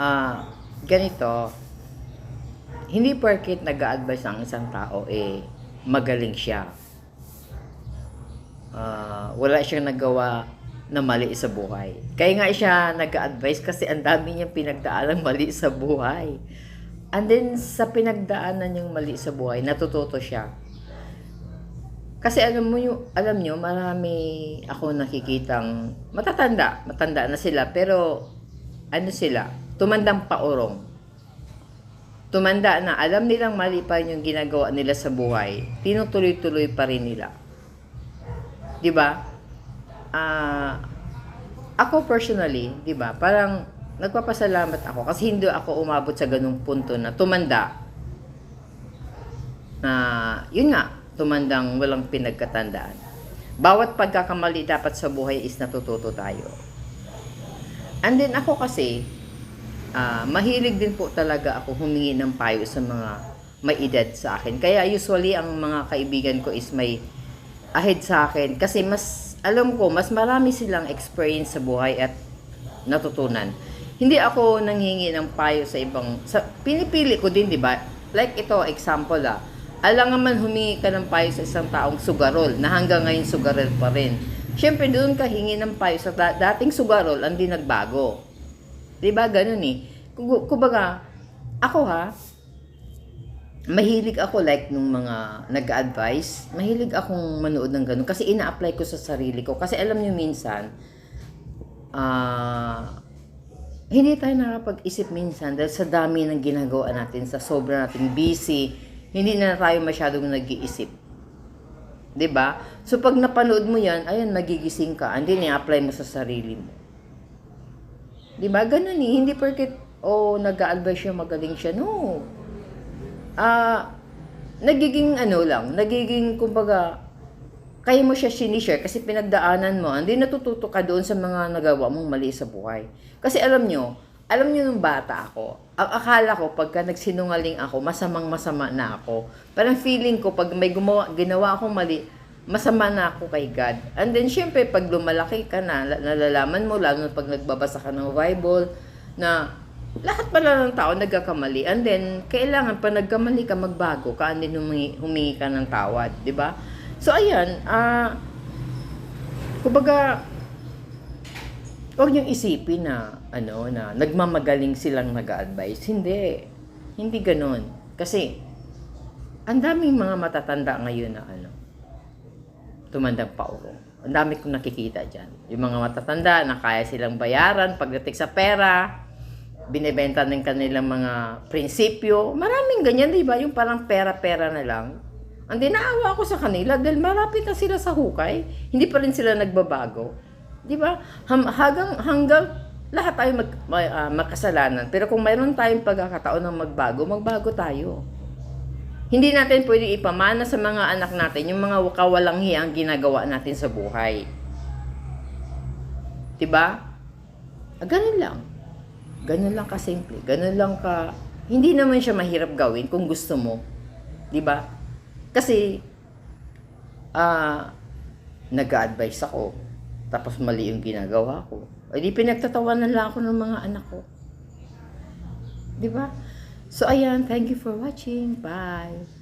ah, ganito, hindi porket nag-a-advise ang isang tao, eh, magaling siya. Ah, wala siyang nagawa na mali sa buhay. Kaya nga siya nag-a-advise kasi ang dami niyang pinagdaalang mali sa buhay. And then, sa pinagdaanan niyang mali sa buhay, natututo siya. Kasi alam mo yung, alam nyo, marami ako nakikitang matatanda, matanda na sila, pero ano sila, tumandang paurong. Tumanda na, alam nilang mali pa yung ginagawa nila sa buhay, tinutuloy-tuloy pa rin nila. 'Di ba? Ah, ako personally, 'di ba? Parang nagpapasalamat ako kasi hindi ako umabot sa ganung punto na tumanda. Na, yun nga, tumandang walang pinagkatandaan. Bawat pagkakamali dapat sa buhay is natututo tayo. And then ako kasi, ah, mahilig din po talaga ako humingi ng payo sa mga may edad sa akin. Kaya usually ang mga kaibigan ko is may ahead sa akin kasi mas alam ko mas marami silang experience sa buhay at natutunan. Hindi ako nanghingi ng payo sa ibang sa, pinipili ko din, 'di ba? Like ito example ah. Alam man humingi ka ng payo sa isang taong sugarol na hanggang ngayon sugarol pa rin. Siyempre doon ka hingi ng payo sa da- dating sugarol ang di nagbago. 'Di ba? Ganun eh. Kumbaga, ako ha, mahilig ako like nung mga nag-advise, mahilig akong manood ng ganun kasi ina-apply ko sa sarili ko. Kasi alam niyo minsan, ah, hindi tayo nakapag-isip minsan dahil sa dami ng ginagawa natin, sa sobra nating busy, hindi na tayo masyadong nag-iisip. 'Di ba? So pag napanood mo 'yan, ayun magigising ka, and then i-apply mo sa sarili mo. 'Di ba? Ganun eh, hindi porket oh, nag-a-advise siya, magaling siya. No. Ah, nagiging ano lang, nagiging kumbaga kaya mo siya sinishare kasi pinagdaanan mo, hindi natututo ka doon sa mga nagawa mong mali sa buhay. Kasi alam nyo, alam nyo nung bata ako, ang akala ko pagka nagsinungaling ako, masamang masama na ako. Parang feeling ko pag may gumawa, ginawa akong mali, masama na ako kay God. And then syempre pag lumalaki ka na, la- nalalaman mo, lalo na pag nagbabasa ka ng Bible, na lahat pala ng tao nagkakamali. And then, kailangan pa nagkamali ka, magbago ka, and then humingi, humingi ka ng tawad, di ba? So, ayan, ah, kumbaga, huwag niyong isipin na, ano, na nagmamagaling silang nag-advise. Hindi. Hindi ganun. Kasi, ang daming mga matatanda ngayon na, ano, tumandang paurong. Ang dami kong nakikita dyan. Yung mga matatanda na kaya silang bayaran pagdating sa pera, binebenta ng kanilang mga prinsipyo. Maraming ganyan, di ba? Yung parang pera-pera na lang. Ang dinaawa ko sa kanila dahil malapit na sila sa hukay. Hindi pa rin sila nagbabago. Di ba? Hanggang, hanggang lahat tayo mag, ma- ah, makasalanan. Pero kung mayroon tayong pagkakataon ng magbago, magbago tayo. Hindi natin pwede ipamana sa mga anak natin yung mga kawalang hiyang ginagawa natin sa buhay. 'Di ba? Ah, ganun lang. Ganun lang kasimple. Ganun lang ka... Hindi naman siya mahirap gawin kung gusto mo. 'Di ba? Kasi, ah, nag-advise ako. Tapos mali yung ginagawa ko. O di pinagtatawanan lang ako ng mga anak ko. 'Di ba? So, ayan. Thank you for watching. Bye.